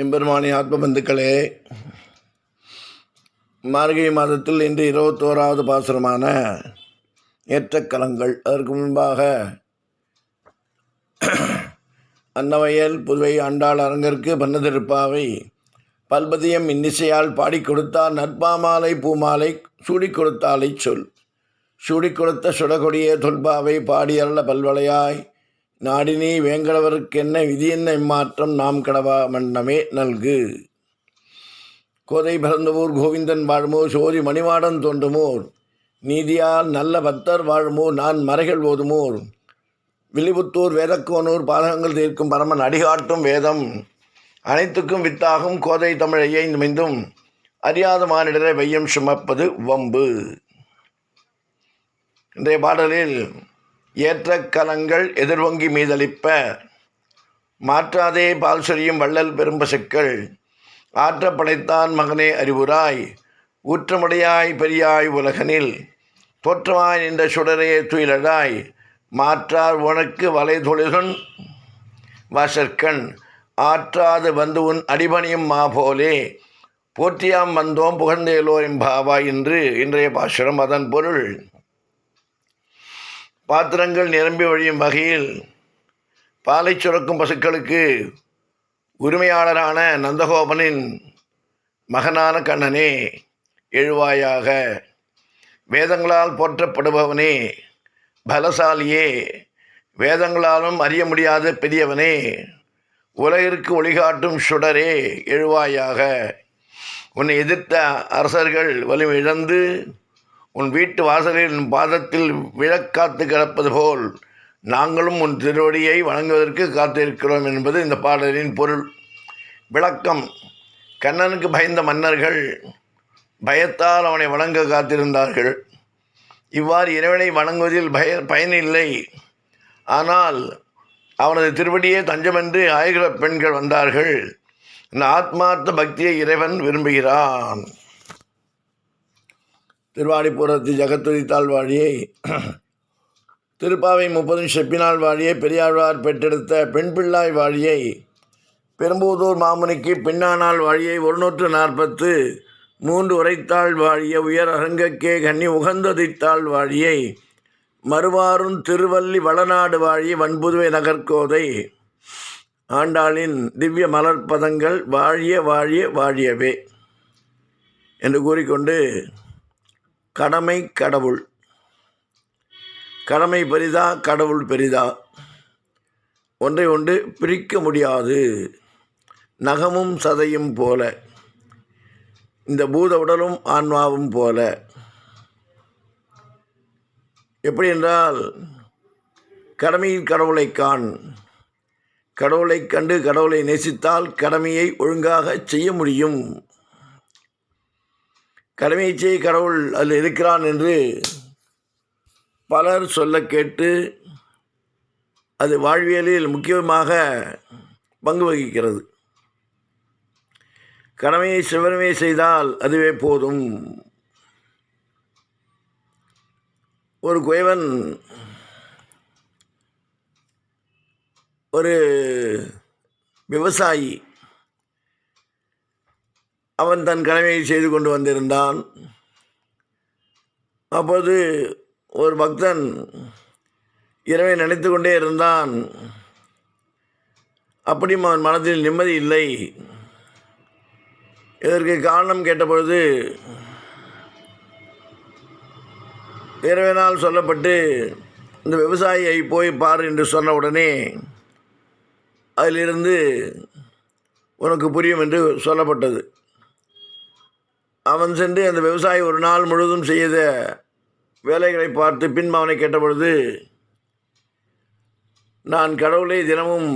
எம்பெருமானி ஆத்ம பந்துக்களே மார்கழி மாதத்தில் இன்று இருபத்தோராவது பாசுரமான ஏற்றக்கலங்கள் அதற்கு முன்பாக அன்னவயல் புதுவை ஆண்டாள் அரங்கற்கு பன்னதிருப்பாவை பல்பதியம் இன்னிசையால் பாடிக் கொடுத்தார். நற்பாமாலை பூமாலை சூடிக் கொடுத்தாலை சொல். சூடி கொடுத்த சுடகொடிய தொல்பாவை பாடியருள பல்வளையாய். நாடினி வேங்கடவருக்கென்ன என்ன இம்மாற்றம்? நாம் கடவா மன்னமே நல்கு. கோதை பிறந்தவூர் கோவிந்தன் வாழ்மோ? சோதி மணிவாடன் தோன்றுமோர்? நீதியால் நல்ல பக்தர் வாழுமோ? நான் மறைகள் ஓதுமோர்? வில்லிபுத்தூர் வேதக்கோனூர் பாதகங்கள் தீர்க்கும் பரமன் அடிகாட்டும் வேதம். அனைத்துக்கும் வித்தாகும் கோதை தமிழையை நிமிந்தும் அறியாத மானிடரை வையம் சுமப்பது வம்பு. இன்றைய பாடலில் ஏற்ற கலங்கள் எதிர்வங்கி மீதளிப்ப. மாற்றாதே பால் சொரியும் வள்ளல் பெரும்பசுக்கள் ஆற்ற படைத்தான் மகனே அறிவுராய். ஊற்றமுடையாய் பெரியாய் உலகனில். தோற்றமாய் நின்ற சுடரே துயிலடாய் மாற்றார் உனக்கு வலைதொழிலுன் வாசற்கண். ஆற்றாது வந்து உன் அடிபணியும் மா போலே. போற்றியாம் வந்தோம் புகழ்ந்தேலோ எம்பாவா என்று இன்றைய பாசுரம் அதன் பொருள். பாத்திரங்கள் நிரம்பி வழியும் வகையில் பாலை சுரக்கும் பசுக்களுக்கு உரிமையாளரான நந்தகோபனின் மகனான கண்ணனே எழுவாயாக வேதங்களால் போற்றப்படுபவனே பலசாலியே வேதங்களாலும் அறிய முடியாத பெரியவனே உலகிற்கு ஒளிகாட்டும் சுடரே எழுவாயாக. உன்னை எதிர்த்த அரசர்கள் வலிமிழந்து உன் வீட்டு வாசலில் உன் பாதத்தில் விழக்காத்து கிடப்பது போல் நாங்களும் உன் திருவடியை வணங்குவதற்கு காத்திருக்கிறோம் என்பது இந்த பாடலின் பொருள். விளக்கம். கண்ணனுக்கு பயந்த மன்னர்கள் பயத்தால் அவனை வணங்க காத்திருந்தார்கள். இவ்வாறு இறைவனை வணங்குவதில் பய பயனில்லை ஆனால் அவனது திருவடியே தஞ்சமென்று ஆயுகள பெண்கள் வந்தார்கள். இந்த ஆத்மார்த்த பக்தியை இறைவன் விரும்புகிறான். திருவாடிபுரத்து ஜகத்துரித்தாள் வாழியை திருப்பாவை முப்பதும் செப்பினாள் வாழியை பெரியாழ்வார் பெற்றெடுத்த பெண் பிள்ளாய் வாழியை பெரும்பூதூர் மாமுனிக்கு பின்னானால் வாழியை ஒரு நூற்று நாற்பத்து மூன்று உரைத்தாள் வாழிய உயர் அரங்கக்கே கன்னி உகந்ததித்தாள் வாழியை மறுவாரும் திருவள்ளி வளநாடு வாழிய வன்புதுவை நகர்கோதை ஆண்டாளின் திவ்ய மலர்பதங்கள் வாழிய வாழிய வாழியவே என்று கூறிக்கொண்டு கடமை கடவுள். கடமை பெரிதா கடவுள் பெரிதா? ஒன்றை ஒன்று பிரிக்க முடியாது. நகமும் சதையும் போல. இந்த பூத உடலும் ஆன்மாவும் போல. எப்படி என்றால் கடமையில் கடவுளை காண். கடவுளை கண்டு கடவுளை நேசித்தால் கடமையை ஒழுங்காக செய்ய முடியும். கடமையை செய்ய கடவுள் அதில் இருக்கிறான் என்று பலர் சொல்ல கேட்டு அது வாழ்வியலில் முக்கியமாக பங்கு வகிக்கிறது. கடமையை சிவனமே செய்தால் அதுவே போதும். ஒரு குயவன் ஒரு விவசாயி அவன் தன் கடமையை செய்து கொண்டு வந்திருந்தான். அப்போது ஒரு பக்தன் இரவை நினைத்து கொண்டே இருந்தான். அப்படியும் அவன் மனதில் நிம்மதி இல்லை. இதற்கு காரணம் கேட்டபொழுது இரவினால் சொல்லப்பட்டு இந்த விவசாயியை போய் பார் என்று சொன்ன உடனே அதிலிருந்து உனக்கு புரியும் என்று சொல்லப்பட்டது. அவன் சென்று அந்த விவசாயி ஒரு நாள் முழுவதும் செய்த வேலைகளை பார்த்து பின் அவனை கேட்டபொழுது நான் கடவுளை தினமும்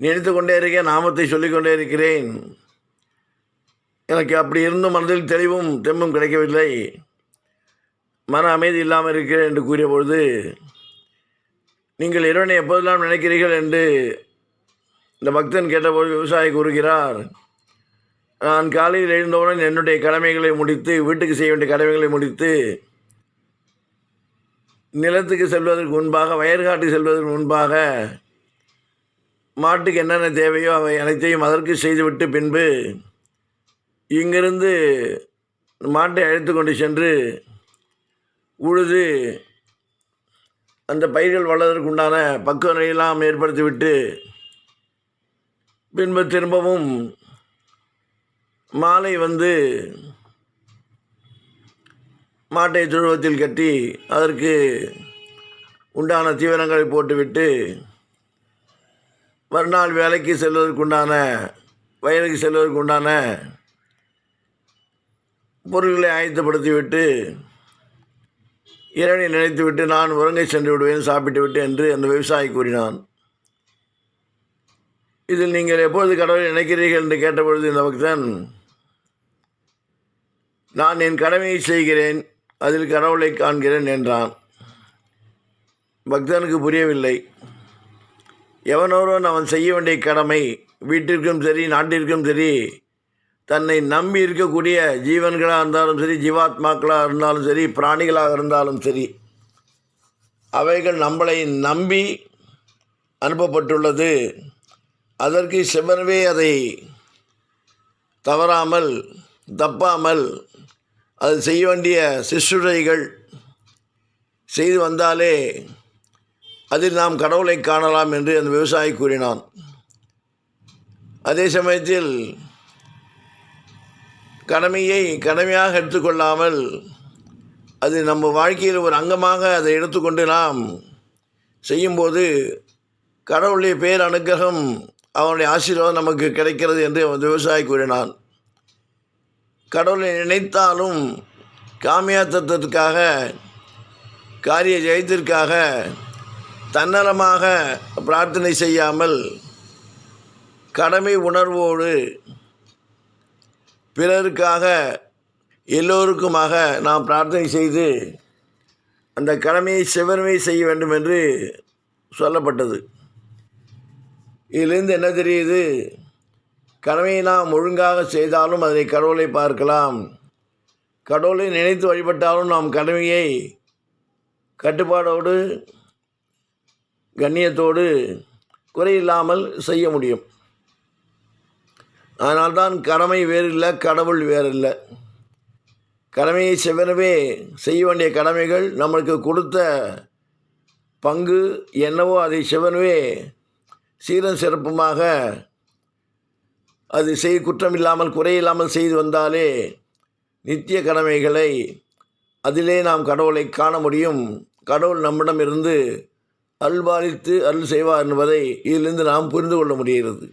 நினைத்து கொண்டே இருக்கேன் நாமத்தை சொல்லிக்கொண்டே இருக்கிறேன். எனக்கு அப்படி இருந்தும் மனதில் தெளிவும் தெம்பும் கிடைக்கவில்லை. மன அமைதி இல்லாமல் இருக்கிறேன் என்று கூறிய பொழுது நீங்கள் இறைவனை எப்போதெல்லாம் நினைக்கிறீர்கள்? என்று இந்த பக்தன் கேட்டபோது விவசாயி கூறுகிறார் நான் காலையில் எழுந்தவுடன் என்னுடைய கடமைகளை முடித்து வீட்டுக்கு செய்ய வேண்டிய கடமைகளை முடித்து நிலத்துக்கு செல்வதற்கு முன்பாக வயற்காட்டுக்கு செல்வதற்கு முன்பாக மாட்டுக்கு என்னென்ன தேவையோ அவை அனைத்தையும் அதற்கு செய்துவிட்டு பின்பு இங்கிருந்து மாட்டை அழைத்து கொண்டு சென்று உழுது அந்த பயிர்கள் வளர்வதற்கு உண்டான பக்குவ நிலையெல்லாம் ஏற்படுத்திவிட்டு பின்பு திரும்பவும் மாலை வந்து மாட்டை துருவத்தில் கட்டி அதற்கு உண்டான தீவனங்களை போட்டுவிட்டு மறுநாள் வேலைக்கு செல்வதற்குண்டான வயலுக்கு செல்வதற்குண்டான பொருட்களை ஆயத்தப்படுத்திவிட்டு இறைவனை நினைத்துவிட்டு நான் உறங்கை சென்று விடுவேன் சாப்பிட்டு விட்டு என்று அந்த விவசாயி கூறினான். இதில் நீங்கள் எப்பொழுது கடவுளை நினைக்கிறீர்கள் என்று கேட்டபொழுது இந்த பக்தன் நான் என் கடமையை செய்கிறேன் அதில் கடவுளை காண்கிறேன் என்றான். பக்தனுக்கு புரியவில்லை. எவனோரோன் அவன் செய்ய வேண்டிய கடமை வீட்டிற்கும் சரி நாட்டிற்கும் சரி தன்னை நம்பி இருக்கக்கூடிய ஜீவன்களாக இருந்தாலும் சரி ஜீவாத்மாக்களாக இருந்தாலும் சரி பிராணிகளாக இருந்தாலும் சரி அவைகள் நம்மளை நம்பி அனுப்பப்பட்டுள்ளது. அதற்கு செவ்வனவே அதை தவறாமல் தப்பாமல் அது செய்ய வேண்டிய சிற்றுரைகள் செய்து வந்தாலே அதில் நாம் கடவுளை காணலாம் என்று அந்த விவசாயி கூறினான். அதே சமயத்தில் கடமையை கடமையாக எடுத்துக்கொள்ளாமல் அது நம்ம வாழ்க்கையில் ஒரு அங்கமாக அதை எடுத்துக்கொண்டு நாம் செய்யும்போது கடவுளுடைய பேர் அனுகிரகம் அவனுடைய ஆசீர்வாதம் நமக்கு கிடைக்கிறது என்று அந்த விவசாயி கூறினான். கடவுளை நினைத்தாலும் காமியாத்தத்திற்காக காரிய ஜெயத்திற்காக தன்னலமாக பிரார்த்தனை செய்யாமல் கடமை உணர்வோடு பிறருக்காக எல்லோருக்குமாக நாம் பிரார்த்தனை செய்து அந்த கடமையை சிவனமே செய்ய வேண்டும் என்று சொல்லப்பட்டது. இதிலிருந்து என்ன தெரியுது? கடமையை நாம் ஒழுங்காக செய்தாலும் அதனை கடவுளை பார்க்கலாம். கடவுளை நினைத்து வழிபட்டாலும் நாம் கடமையை கட்டுப்பாடோடு கண்ணியத்தோடு குறையில்லாமல் செய்ய முடியும். அதனால்தான் கடமை வேறு இல்லை கடவுள் வேறு இல்லை கடமையை செவ்வனவே செய்ய வேண்டிய கடமைகள் நம்மளுக்கு கொடுத்த பங்கு என்னவோ அதை செவ்வனவே சீரன் சிறப்புமாக அது செய் குற்றம் இல்லாமல் குறையில்லாமல் செய்து வந்தாலே நித்திய கடமைகளை அதிலே நாம் கடவுளை காண முடியும். கடவுள் நம்மிடம் இருந்து அல்பாலித்து அருள் செய்வார் என்பதை இதிலிருந்து நாம் புரிந்து கொள்ள முடிகிறது.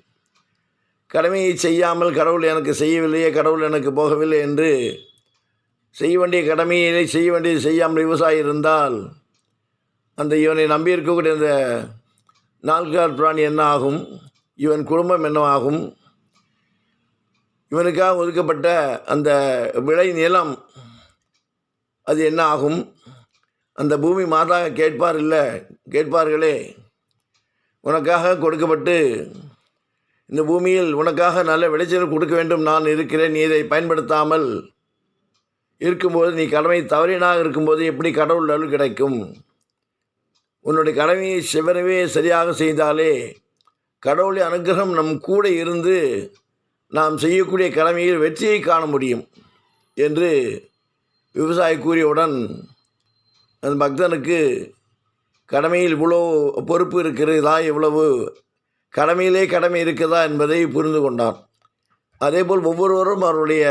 கடமையை செய்யாமல் கடவுள் எனக்கு செய்யவில்லையே கடவுள் எனக்கு போகவில்லை என்று செய்ய வேண்டிய கடமையை செய்ய வேண்டியது செய்யாமல் விவசாயி இருந்தால் அந்த இவனை நம்பியிருக்கக்கூடிய அந்த நால்கார் பிராணி என்ன ஆகும்? இவன் குடும்பம் என்ன ஆகும் இவனுக்காக ஒதுக்கப்பட்ட அந்த விளை நிலம் அது என்ன ஆகும்? அந்த பூமி மாதா கேட்பார் இல்லை? கேட்பார்களே உனக்காக கொடுக்கப்பட்டு இந்த பூமியில் உனக்காக நல்ல விளைச்சல் கொடுக்க வேண்டும். நான் இருக்கிறேன் நீ இதை பயன்படுத்தாமல் இருக்கும்போது நீ கடமை தவறினாக இருக்கும்போது எப்படி கடவுள் அருள் கிடைக்கும்? உன்னுடைய கடமையை சிவனவே சரியாக செய்தாலே கடவுளின் அனுகிரகம் நம் கூட இருந்து நாம் செய்யக்கூடிய கடமையில் வெற்றியை காண முடியும் என்று விவசாயி கூறியவுடன் அந்த பக்தனுக்கு கடமையில் இவ்வளோ பொறுப்பு இருக்கிறதா? இவ்வளவு கடமையிலே கடமை இருக்கிறதா என்பதை புரிந்து கொண்டான் அதேபோல் ஒவ்வொருவரும் அவருடைய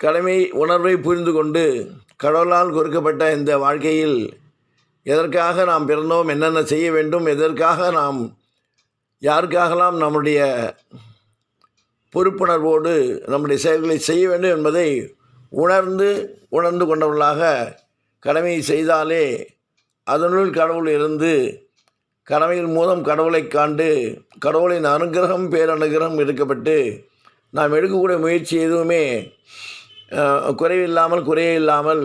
கடமை உணர்வை புரிந்து கொண்டு கடவுளால் கொடுக்கப்பட்ட இந்த வாழ்க்கையில் எதற்காக நாம் பிறந்தோம்? என்னென்ன செய்ய வேண்டும்? எதற்காக நாம் யாருக்காகலாம் நம்முடைய பொறுப்புணர்வோடு நம்முடைய செயல்களை செய்ய வேண்டும் என்பதை உணர்ந்து உணர்ந்து கொண்டவர்களாக கடமையை செய்தாலே அதனுள் கடவுள் இருந்து கடமையின் மூலம் கடவுளை காண்டு கடவுளின் அனுகிரகம் பேரனுகிரகம் எடுக்கப்பட்டு நாம் எடுக்கக்கூடிய முயற்சி எதுவுமே குறைவில்லாமல் குறையே இல்லாமல்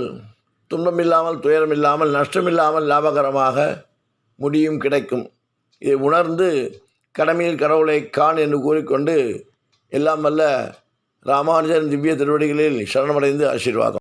துன்பம் இல்லாமல் துயரம் இல்லாமல் நஷ்டம் இல்லாமல் லாபகரமாக முடியும் கிடைக்கும். இதை உணர்ந்து கடமையில் கடவுளை காண் என்று கூறிக்கொண்டு எல்லாம் வல்ல ராமானுஜன் திவ்ய திருவடிகளில் சரணமடைந்து ஆசீர்வாதம்.